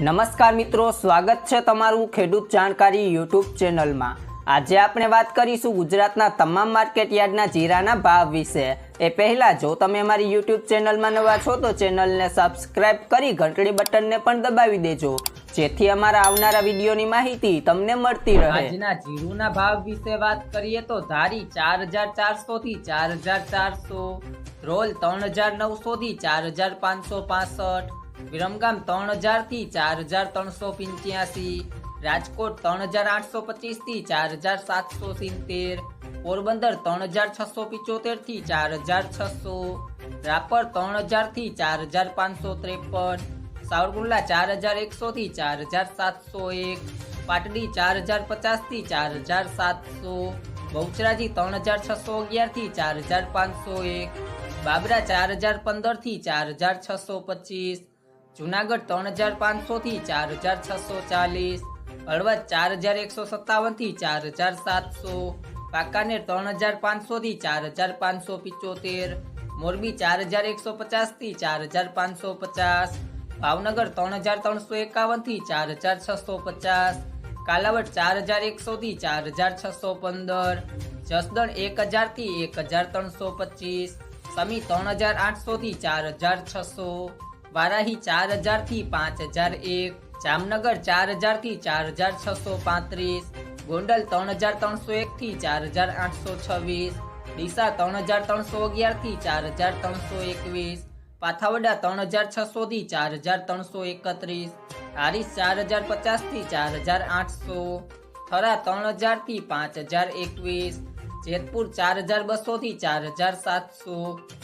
નમસ્કાર મિત્રો, સ્વાગત છે તમારું ખેડૂત જાણકારી યુટ્યુબ ચેનલમાં. આજે આપણે વાત કરીશું ગુજરાતના તમામ માર્કેટ યાર્ડના જીરાના ભાવ વિશે. એ પહેલાં, જો તમે અમારી યુટ્યુબ ચેનલમાં નવા છો, તો ચેનલને સબસ્ક્રાઇબ કરી ઘંટડી બટનને પણ દબાવી દેજો. જેથી અમારા આવનારા વિડીયોની માહિતી તમને મળતી રહે. આજના જીરુના ભાવ વિશે વાત કરીએ તો ધારી ચાર હજાર ચારસો થી ચાર હજાર ચારસો, રોલ ત્રણ હજાર નવસો થી ચાર હજાર પાંચસો પાસઠ વિરમગામ ત્રણ હજાર થી ચાર હજાર ત્રણસો પંચ્યાસી રાજકોટ ત્રણ હજાર આઠસો પચીસ થી ચાર હજાર સાતસો સિત્તેર પોરબંદર ત્રણ હજાર છસો પિચોતેર થી ચાર હજાર છસો રાપર ત્રણ હજાર થી ચાર હજાર પાંચસો ત્રેપન સાવરકુંડલા ચાર હજાર એકસો થી ચાર હજાર સાતસો એક પાટડી ચાર હજાર પચાસ થી ચાર હજાર સાતસો બહુચરાજી ત્રણ હજાર છસો અગિયાર થી ચાર હજાર પાંચસો એક બાબરા ચાર હજાર પંદર થી ચાર હજાર છસો પચીસ જુનાગઢ ત્રણ હજાર પાંચસો થી ચાર હજાર છસો ચાલીસ હળવદ ચાર હજાર એકસો સત્તાવનથી ચાર હજાર સાતસો વાંકાનેર ત્રણ હજાર પાંચસો થી ચાર હજાર પાંચસો પિચોતેર મોરબી ચાર હજાર એકસો પચાસથી ચાર હજાર પાંચસો પચાસ ભાવનગર ત્રણ હજાર ત્રણસો એકાવનથી ચાર હજાર છસો પચાસ કાલાવડ ચાર હજાર એકસો થી ચાર હજાર છસો પંદર જસદણ એક હજારથી એક હજાર ત્રણસો પચીસ સમી ત્રણ હજાર આઠસો થી ચાર હજાર છસો વારાહી ચાર હજાર થી પાંચ હજાર એક જામનગર ચાર હજાર થી ચાર હજાર છસો પાંત્રીસ ગોંડલ ત્રણ હજાર ત્રણસો એક થી ચાર હજાર આઠસો છવ્વીસ ડીસા ત્રણ હજાર ત્રણસો અગિયાર થી ચાર હજાર ત્રણસો એકવીસ પાથાવડા ત્રણ હજાર છસો થી ચાર હજાર ત્રણસો એકત્રીસ હારીસ ચાર હજાર પચાસ થી ચાર હજાર આઠસો થરા ત્રણ હજાર થી પાંચ હજાર એકવીસ જેતપુર ચાર હજાર બસો થી ચાર હજાર સાતસો,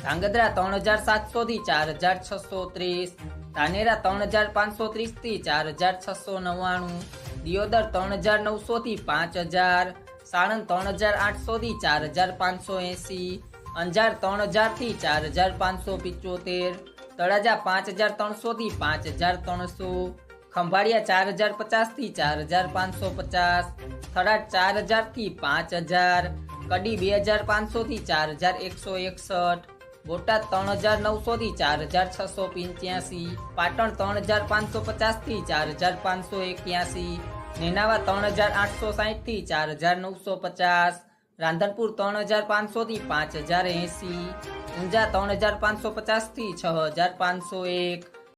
ધાંગધ્રા ત્રણ હજાર સાતસો થી ચાર હજાર છસો ત્રીસ, ધાનેરા ત્રણ હજાર પાંચસો ત્રીસથી ચાર હજાર છસો નવ્વાણું, દિયોદર ત્રણ હજાર નવસો થી પાંચ હજાર, સાણંદ ત્રણ હજાર આઠસો થી ચાર હજાર પાંચસો એસી, અંજાર ત્રણ હજારથી ચાર હજાર પાંચસો પિચોતેર, તળાજા પાંચ હજાર ત્રણસો થી પાંચ હજાર ત્રણસો, ખંભાળિયા ચાર હજાર પચાસથી ચાર હજાર પાંચસો પચાસ, થરાદ ચાર હજારથી પાંચ હજાર કડી બે હજાર પાંચસો થી ચાર હજાર એકસો એકસઠ બોટાદ ત્રણ હજાર નવસો થી ચાર હજાર છસો પંચ્યાસી પાટણ ત્રણ હજાર પાંચસો પચાસ થી ચાર હજાર પાંચસો એક્યાસી નેનાવા ત્રણ હજાર આઠસો સાહીઠ થી ચાર હજાર નવસો પચાસ રાંધનપુર ત્રણ હજાર પાંચસો થી પાંચ હજાર એંસી ઊંઝા ત્રણ હજાર પાંચસો પચાસ થી છ હજાર પાંચસો એક